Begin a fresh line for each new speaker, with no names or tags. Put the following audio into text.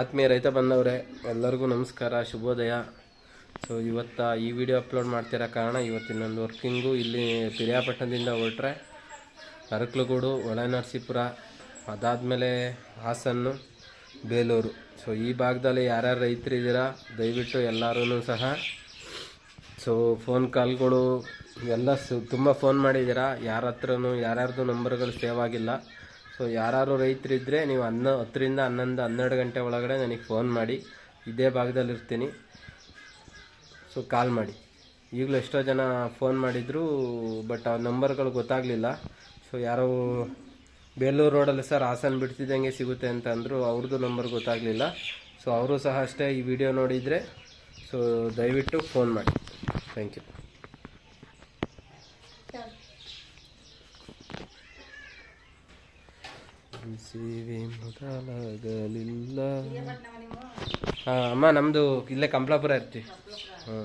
ಆತ್ಮೀಯ ರೈತ ಬಂದವರೇ, ಎಲ್ಲರಿಗೂ ನಮಸ್ಕಾರ, ಶುಭೋದಯ. ಸೊ ಇವತ್ತ ಈ ವಿಡಿಯೋ ಅಪ್ಲೋಡ್ ಮಾಡ್ತಿರೋ ಕಾರಣ ಇವತ್ತಿನ ನನ್ನ ವರ್ಕಿಂಗು ಇಲ್ಲಿ ಪಿರಿಯಾಪಟ್ಟಣದಿಂದ ಹೊರಟ್ರೆ ಅರಕಲಗೂಡು ಒಳನರಸೀಪುರ ಅದಾದಮೇಲೆ ಹಾಸನ್ನು, ಬೇಲೂರು. ಸೊ ಈ ಭಾಗದಲ್ಲಿ ಯಾರ್ಯಾರು ರೈತರು ಇದ್ದೀರಾ, ದಯವಿಟ್ಟು ಎಲ್ಲರೂ ಸಹ. ಸೊ ಫೋನ್ ಕಾಲ್ಗಳು ಎಲ್ಲ ಸು ತುಂಬ ಫೋನ್ ಮಾಡಿದ್ದೀರಾ. ಯಾರ ಹತ್ರನೂ, ಯಾರ್ಯಾರ್ದು ನಂಬರ್ಗಳು ಸೇವ್ ಆಗಿಲ್ಲ. ಸೊ ಯಾರು ರೈತರಿದ್ದರೆ ನೀವು ಹನ್ನೊ ಹತ್ತರಿಂದ ಹನ್ನೊಂದು, ಹನ್ನೆರಡು ಗಂಟೆ ಒಳಗಡೆ ನನಗೆ ಫೋನ್ ಮಾಡಿ. ಇದೇ ಭಾಗದಲ್ಲಿ ಇರ್ತೀನಿ. ಸೊ ಕಾಲ್ ಮಾಡಿ. ಈಗಲೂ ಎಷ್ಟೋ ಜನ ಫೋನ್ ಮಾಡಿದ್ರು ಬಟ್ ಆ ನಂಬರ್ಗಳು ಗೊತ್ತಾಗಲಿಲ್ಲ. ಸೊ ಯಾರೋ ಬೇಲೂರು ರೋಡಲ್ಲಿ ಸರ್ ಹಾಸನ ಬಿಡ್ತಿದ್ದಂಗೆ ಸಿಗುತ್ತೆ ಅಂತ ಅಂದರು ಅವ್ರದ್ದು ನಂಬರ್ ಗೊತ್ತಾಗಲಿಲ್ಲ. ಸೊ ಅವರು ಸಹ ಅಷ್ಟೇ ಈ ವಿಡಿಯೋ ನೋಡಿದರೆ ಸೊ ದಯವಿಟ್ಟು ಫೋನ್ ಮಾಡಿ. ಥ್ಯಾಂಕ್ ಯು ಬಿಸಿವಿ ಮೊದಲಾಗಲಿಲ್ಲ ಹಾಂ ಅಮ್ಮ ನಮ್ಮದು ಇಲ್ಲೇ ಕಂಪ್ಲಾಪುರ ಇರ್ತೀವಿ. ಹಾಂ